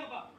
のか。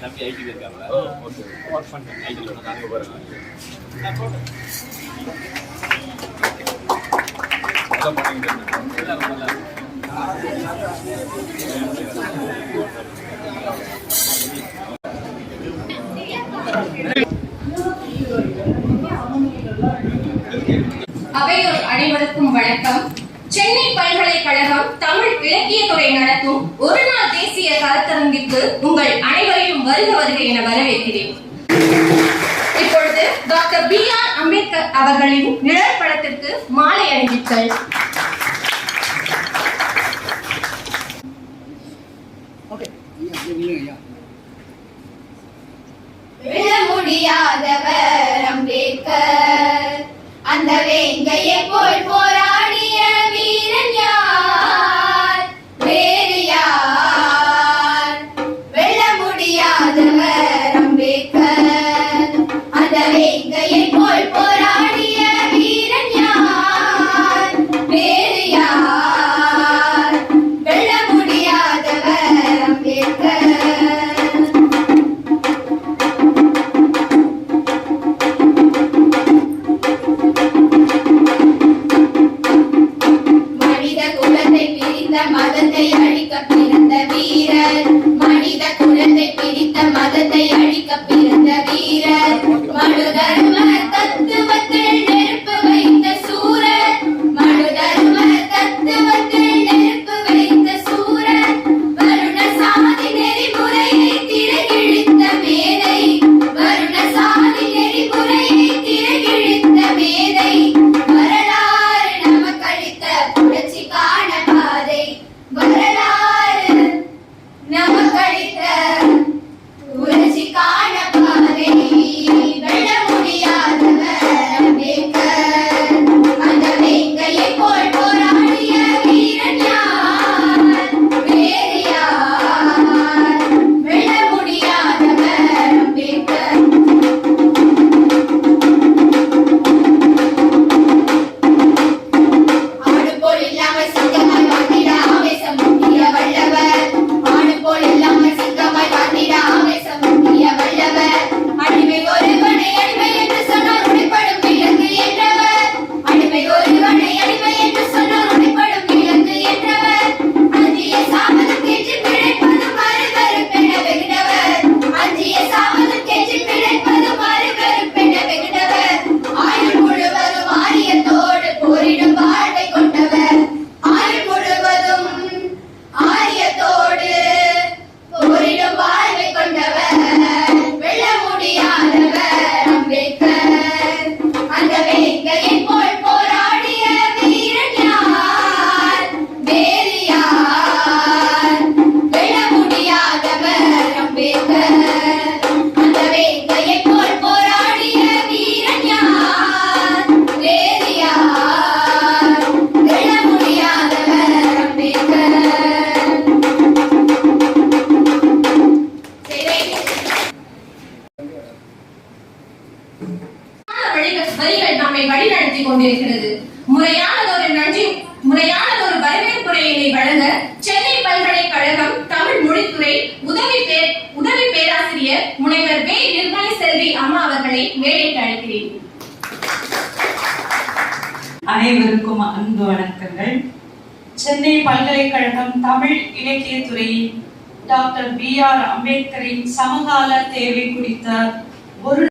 தம்பி ஐடியில் இருக்காங்க ஓகே. ஒர்க் பண்ணேன் ஐடியில் நாங்கள் அவையோர் அனைவருக்கும் வணக்கம். சென்னை பல்கலைக்கழகம் தமிழ் இலக்கியத்துறை நடத்தும் ஒரு நாள் தேசிய கலத்தரங்கிற்கு உங்கள் அனைவரையும் வருக வருக என வரவேற்கிறேன். இப்பொழுது டாக்டர் பி ஆர் அம்பேத்கர் அவர்களின் நிழற்படத்திற்கு மாலை அணிவித்தல். அனைவருக்கும் அன்பு வணக்கங்கள். சென்னை பல்கலைக்கழகம் தமிழ் இலக்கியத்துறையின் டாக்டர் பி ஆர் அம்பேத்கரின் சமகால தேவை குறித்த ஒரு